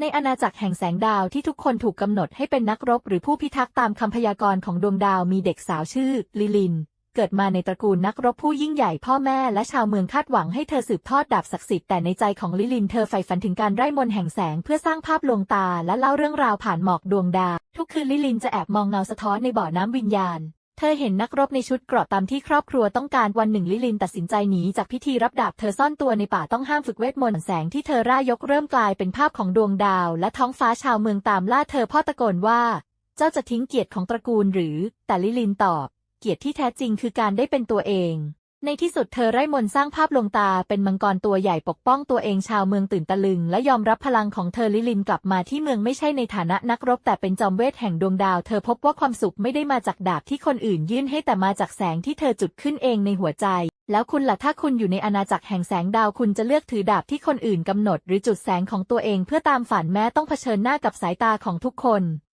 ในอาณาจักรแห่งแสงดาวที่ทุกคนถูกกำหนดให้เป็นนักรบหรือผู้พิทักษ์ตามคำพยากรณ์ของดวงดาวมีเด็กสาวชื่อ ลิลิน เกิดมาในตระกูลนักรบผู้ยิ่งใหญ่พ่อแม่และชาวเมืองคาดหวังให้เธอสืบทอดดาบศักดิ์สิทธิ์แต่ในใจของลิลินเธอใฝ่ฝันถึงการไร้มนแห่งแสงเพื่อสร้างภาพลวงตาและเล่าเรื่องราวผ่านหมอกดวงดาว ทุกคืนลิลินจะแอบมองเงาสะท้อนในบ่อน้ำวิญญาณ เธอเห็นนักรบในชุดเกราะตามที่ครอบครัวต้องการวันหนึ่งลิลินตัดสินใจหนีจากพิธีรับดาบเธอซ่อนตัวในป่าต้องห้ามฝึกเวทมนต์แสงที่เธอร่ายยกเริ่มกลายเป็นภาพของดวงดาว และท้องฟ้าชาวเมืองตามล่าเธอพ่อตะโกนว่า เจ้าจะทิ้งเกียรติของตระกูลหรือ แต่ลิลินตอบ เกียรติที่แท้จริงคือการได้เป็นตัวเอง ในที่สุดเธอไร้มนสร้างภาพลวงตาเป็นมังกรตัวใหญ่ปกป้องตัวเองชาวเมืองตื่นตะลึง และยอมรับพลังของเธอลิลินกลับมาที่เมืองไม่ใช่ในฐานะนักรบ แต่เป็นจอมเวทแห่งดวงดาว เธอพบว่าความสุขไม่ได้มาจากดาบที่คนอื่นยื่นให้แต่มาจากแสงที่เธอจุดขึ้นเองในหัวใจ แล้วคุณล่ะถ้าคุณอยู่ในอาณาจักรแห่งแสงดาวคุณจะเลือกถือดาบที่คนอื่นกำหนด หรือจุดแสงของตัวเองเพื่อตามฝันแม้ต้องเผชิญหน้ากับสายตาของทุกคน